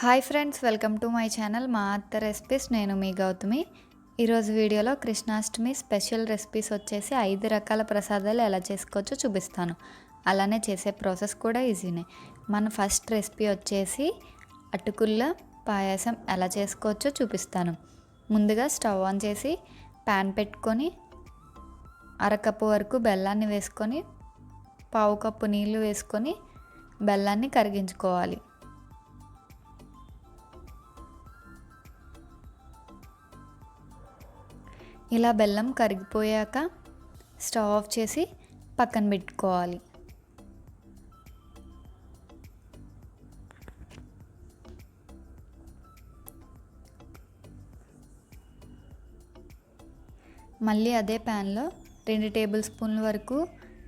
Hi friends welcome to my channel మా అత్త recipes. నేను మీ గౌతమి. ఈరోజు వీడియోలో కృష్ణాష్టమి స్పెషల్ రెసిపీస్ వచ్చేసి ఐదు రకాల ప్రసాదాలు ఎలా చేసుకోవచ్చో చూపిస్తాను. అలానే చేసే ప్రాసెస్ కూడా ఈజీనే. మన ఫస్ట్ రెసిపీ వచ్చేసి అటుకుల్లో పాయసం ఎలా చేసుకోవచ్చో చూపిస్తాను. ముందుగా స్టవ్ ఆన్ చేసి ప్యాన్ పెట్టుకొని అరకప్పు వరకు బెల్లాన్ని వేసుకొని పావు కప్పు నీళ్ళు వేసుకొని బెల్లాన్ని కరిగించుకోవాలి. ఇలా బెల్లం కరిగిపోయాక స్టవ్ ఆఫ్ చేసి పక్కన పెట్టుకోవాలి. మళ్ళీ అదే ప్యాన్లో రెండు టేబుల్ స్పూన్ల వరకు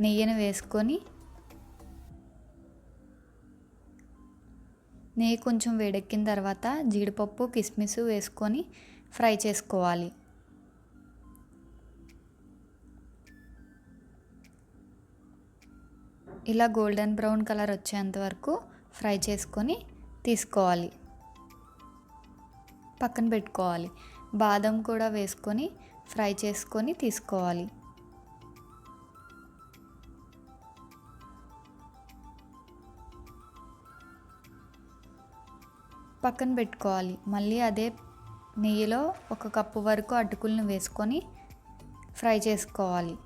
నెయ్యిని వేసుకొని నెయ్యి కొంచెం వేడెక్కిన తర్వాత జీడిపప్పు కిస్మిస్ వేసుకొని ఫ్రై చేసుకోవాలి. ఇలా గోల్డెన్ బ్రౌన్ కలర్ వచ్చేంత వరకు ఫ్రై చేసుకొని తీసుకోవాలి. పక్కన పెట్టుకోవాలి. బాదం కూడా వేసుకొని ఫ్రై చేసుకొని తీసుకోవాలి. పక్కన పెట్టుకోవాలి. మళ్ళీ అదే నెయ్యిలో ఒక కప్పు వరకు అటుకులను వేసుకొని ఫ్రై చేసుకోవాలి.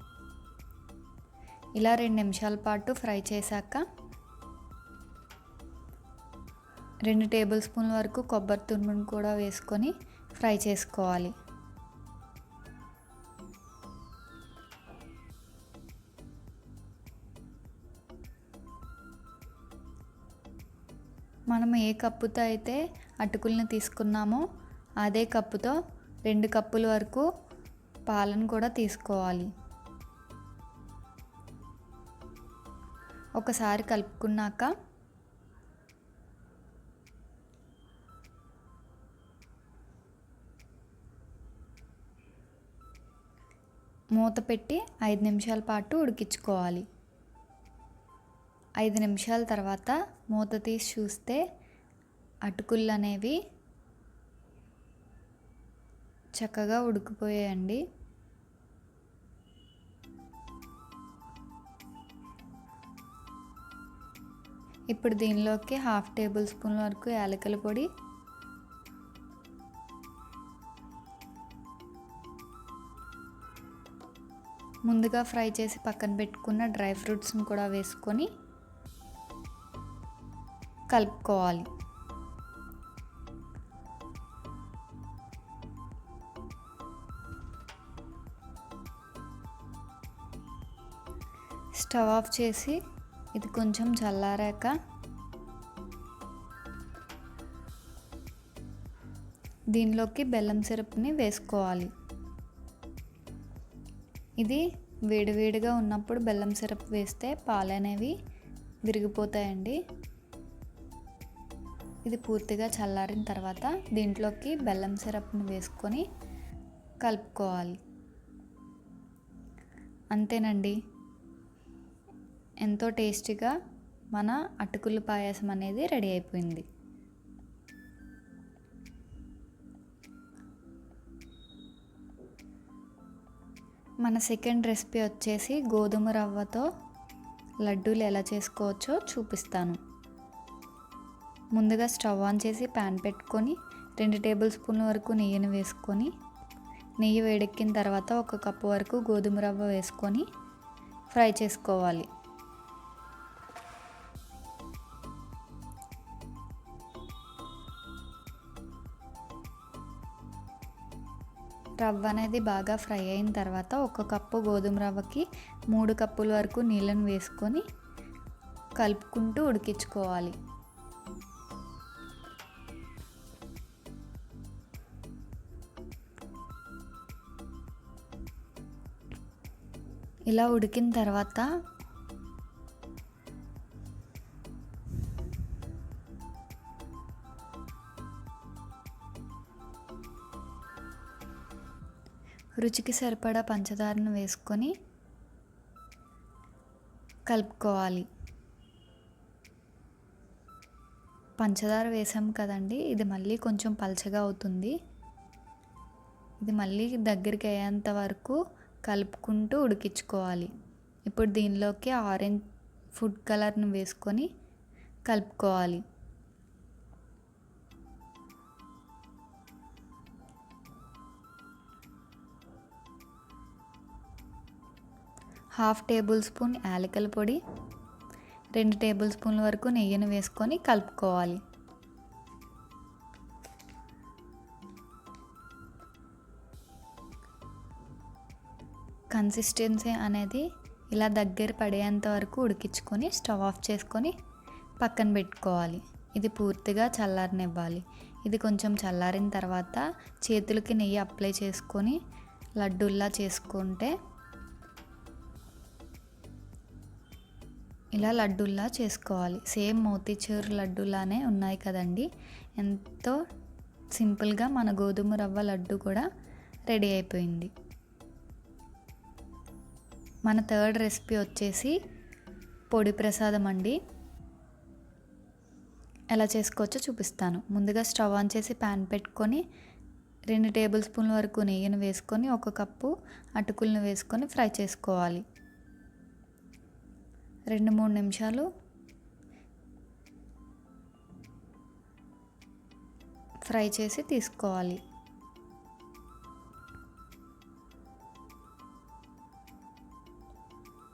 ఇలా రెండు నిమిషాల పాటు ఫ్రై చేశాక రెండు టేబుల్ స్పూన్ల వరకు కొబ్బరి తురుమును కూడా వేసుకొని ఫ్రై చేసుకోవాలి. మనం ఏ కప్పుతో అయితే అటుకులను తీసుకున్నామో అదే కప్పుతో రెండు కప్పుల వరకు పాలను కూడా తీసుకోవాలి. ఒకసారి కలుపుకున్నాక మూత పెట్టి ఐదు నిమిషాల పాటు ఉడికించుకోవాలి. ఐదు నిమిషాల తర్వాత మూత తీసి చూస్తే అటుకులు అనేవి చక్కగా ఉడికిపోయాయండి. ఇప్పుడు దీనిలోకి హాఫ్ టేబుల్ స్పూన్ వరకు యాలకుల పొడి. ముందుగా ఫ్రై చేసి పక్కన పెట్టుకున్న డ్రై ఫ్రూట్స్ని కూడా వేసుకొని కలుపుకోవాలి. స్టవ్ ఆఫ్ చేసి ఇది కొంచెం చల్లారాక దీనిలోకి బెల్లం సిరప్ని వేసుకోవాలి. ఇది వేడివేడిగా ఉన్నప్పుడు బెల్లం సిరప్ వేస్తే పాలు అనేవి విరిగిపోతాయండి. ఇది పూర్తిగా చల్లారిన తర్వాత దీంట్లోకి బెల్లం సిరప్ని వేసుకొని కలుపుకోవాలి. అంతేనండి. ఎంతో టేస్టీగా మన అటుకుల పాయసం అనేది రెడీ అయిపోయింది. మన సెకండ్ రెసిపీ వచ్చేసి గోధుమ రవ్వతో లడ్డూలు ఎలా చేసుకోవచ్చో చూపిస్తాను. ముందుగా స్టవ్ ఆన్ చేసి ప్యాన్ పెట్టుకొని రెండు టేబుల్ స్పూన్ల వరకు నెయ్యిని వేసుకొని నెయ్యి వేడెక్కిన తర్వాత ఒక కప్పు వరకు గోధుమ రవ్వ వేసుకొని ఫ్రై చేసుకోవాలి. రవ్వ అనేది బాగా ఫ్రై అయిన తర్వాత ఒక కప్పు గోధుమ రవ్వకి మూడు కప్పుల వరకు నీళ్ళని వేసుకొని కలుపుకుంటూ ఉడికించుకోవాలి. ఇలా ఉడికిన తర్వాత రుచికి సరిపడా పంచదారను వేసుకొని కలుపుకోవాలి. పంచదార వేసాం కదండి ఇది మళ్ళీ కొంచెం పలచగా అవుతుంది. ఇది మళ్ళీ దగ్గరికి అయ్యేంత వరకు కలుపుకుంటూ ఉడికించుకోవాలి. ఇప్పుడు దీనిలోకి ఆరెంజ్ ఫుడ్ కలర్ను వేసుకొని కలుపుకోవాలి. హాఫ్ టేబుల్ స్పూన్ యాలకల పొడి రెండు టేబుల్ స్పూన్ల వరకు నెయ్యిని వేసుకొని కలుపుకోవాలి. కన్సిస్టెన్సీ అనేది ఇలా దగ్గర పడేంత వరకు ఉడికించుకొని స్టవ్ ఆఫ్ చేసుకొని పక్కన పెట్టుకోవాలి. ఇది పూర్తిగా చల్లారనివ్వాలి. ఇది కొంచెం చల్లారిన తర్వాత చేతులకి నెయ్యి అప్లై చేసుకొని లడ్డూల్లా చేసుకుంటే ఇలా లడ్డూల్లా చేసుకోవాలి. సేమ్ మోతీచూర్ లడ్డూలానే ఉన్నాయి కదండి. ఎంతో సింపుల్గా మన గోధుమ రవ్వ లడ్డు కూడా రెడీ అయిపోయింది. మన థర్డ్ రెసిపీ వచ్చేసి పొడి ప్రసాదం అండి. ఎలా చేసుకోవచ్చో చూపిస్తాను. ముందుగా స్టవ్ ఆన్ చేసి ప్యాన్ పెట్టుకొని రెండు టేబుల్ స్పూన్ల వరకు నెయ్యిని వేసుకొని ఒక కప్పు అటుకులను వేసుకొని ఫ్రై చేసుకోవాలి. రెండు మూడు నిమిషాలు. ఫ్రై చేసి తీసుకోవాలి.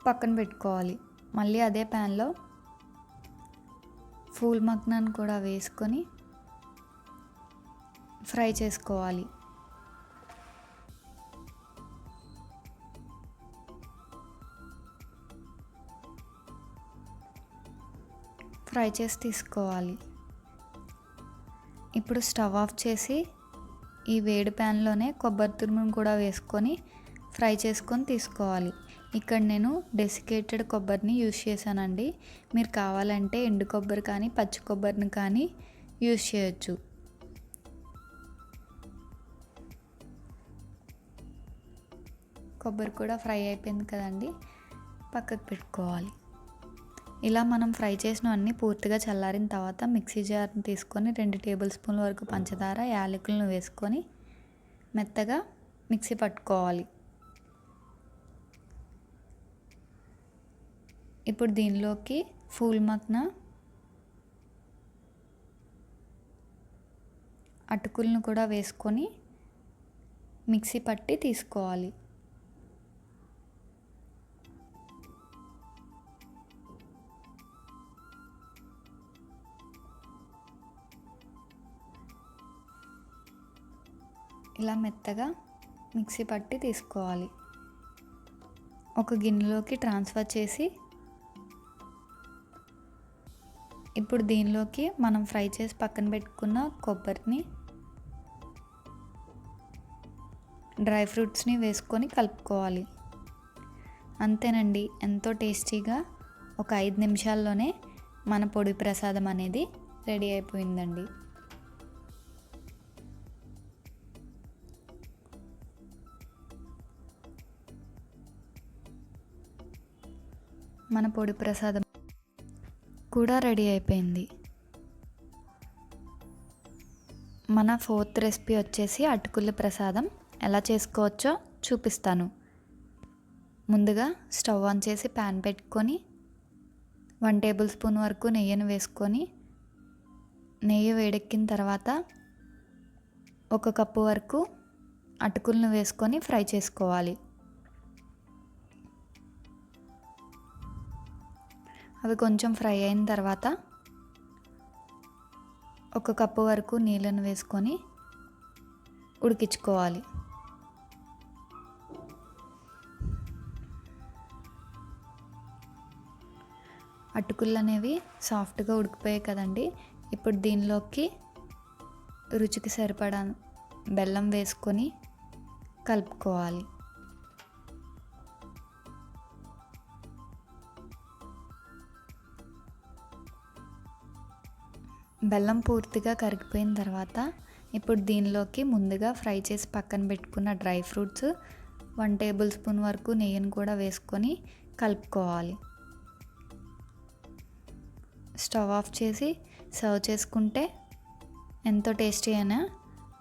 పక్కన పెట్టుకోవాలి. మళ్ళీ అదే ప్యాన్లో ఫూల్ మగ్నాన్ని కూడా వేసుకొని ఫ్రై చేసుకోవాలి. ఫ్రై చేసి తీసుకోవాలి. ఇప్పుడు స్టవ్ ఆఫ్ చేసి ఈ వేడి ప్యాన్లోనే కొబ్బరి తురుమును కూడా వేసుకొని ఫ్రై చేసుకొని తీసుకోవాలి. ఇక్కడ నేను డెసికేటెడ్ కొబ్బరిని యూజ్ చేశానండి. మీరు కావాలంటే ఎండు కొబ్బరి కానీ పచ్చి కొబ్బరిని కానీ యూజ్ చేయొచ్చు. కొబ్బరి కూడా ఫ్రై అయిపోయింది కదండి పక్కకు పెట్టుకోవాలి. ఇలా మనం ఫ్రై చేసినవన్నీ పూర్తిగా చల్లారిన తర్వాత మిక్సీ జార్ని తీసుకొని రెండు టేబుల్ స్పూన్ల వరకు పంచదార యాలకులను వేసుకొని మెత్తగా మిక్సీ పట్టుకోవాలి. ఇప్పుడు దీనిలోకి ఫూల్ మక్న అటుకులను కూడా వేసుకొని మిక్సీ పట్టి తీసుకోవాలి. ఇలా మెత్తగా మిక్సీ పట్టి తీసుకోవాలి. ఒక గిన్నెలోకి ట్రాన్స్ఫర్ చేసి ఇప్పుడు దీనిలోకి మనం ఫ్రై చేసి పక్కన పెట్టుకున్న కొబ్బరిని డ్రై ఫ్రూట్స్ని వేసుకొని కలుపుకోవాలి. అంతేనండి ఎంతో టేస్టీగా ఒక ఐదు నిమిషాల్లోనే మన పొడి ప్రసాదం అనేది రెడీ అయిపోయిందండి. మన పొడి ప్రసాదం కూడా రెడీ అయిపోయింది. మన ఫోర్త్ రెసిపీ వచ్చేసి అటుకుల ప్రసాదం. ఎలా చేసుకోవచ్చో చూపిస్తాను. ముందుగా స్టవ్ ఆన్ చేసి ప్యాన్ పెట్టుకొని వన్ టేబుల్ స్పూన్ వరకు నెయ్యిని వేసుకొని నెయ్యి వేడెక్కిన తర్వాత ఒక కప్పు వరకు అటుకులను వేసుకొని ఫ్రై చేసుకోవాలి. అవి కొంచెం ఫ్రై అయిన తర్వాత ఒక కప్పు వరకు నీళ్ళను వేసుకొని ఉడికించుకోవాలి. అటుకులు అనేవి సాఫ్ట్గా ఉడికిపోయాయి కదండి. ఇప్పుడు దీనిలోకి రుచికి సరిపడా బెల్లం వేసుకొని కలుపుకోవాలి. బెల్లం పూర్తిగా కరిగిపోయిన తర్వాత ఇప్పుడు దీనిలోకి ముందుగా ఫ్రై చేసి పక్కన పెట్టుకున్న dry fruits one table spoon వరకు నెయ్యిని కూడా వేసుకొని కలుపుకోవాలి. స్టవ్ ఆఫ్ చేసి సర్వ్ చేసుకుంటే ఎంతో టేస్టీ అయినా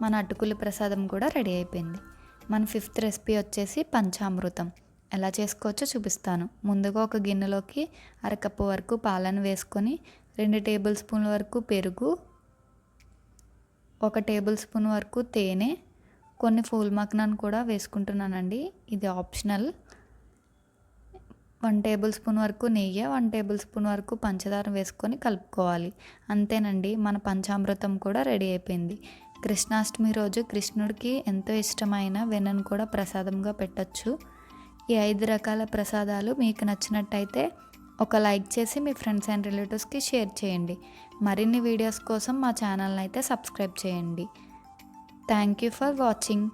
మన అటుకుల ప్రసాదం కూడా రెడీ అయిపోయింది. మన ఫిఫ్త్ రెసిపీ వచ్చేసి పంచామృతం. ఎలా చేసుకోవచ్చో చూపిస్తాను. ముందుగా ఒక గిన్నెలోకి అరకప్పు వరకు పాలను వేసుకొని రెండు టేబుల్ స్పూన్ల వరకు పెరుగు ఒక టేబుల్ స్పూన్ వరకు తేనె కొన్ని ఫూల్ మక్నాన్ని కూడా వేసుకుంటున్నానండి. ఇది ఆప్షనల్. వన్ టేబుల్ స్పూన్ వరకు నెయ్యి వన్ టేబుల్ స్పూన్ వరకు పంచదార వేసుకొని కలుపుకోవాలి. అంతేనండి మన పంచామృతం కూడా రెడీ అయిపోయింది. కృష్ణాష్టమి రోజు కృష్ణుడికి ఎంతో ఇష్టమైన వెన్నను కూడా ప్రసాదంగా పెట్టచ్చు. ఈ ఐదు రకాల ప్రసాదాలు మీకు నచ్చినట్టయితే ఒక లైక్ చేసి మీ ఫ్రెండ్స్ అండ్ రిలేటివ్స్కి షేర్ చేయండి. మరిన్ని వీడియోస్ కోసం మా ఛానల్ని అయితే సబ్స్క్రైబ్ చేయండి. Thank you for watching.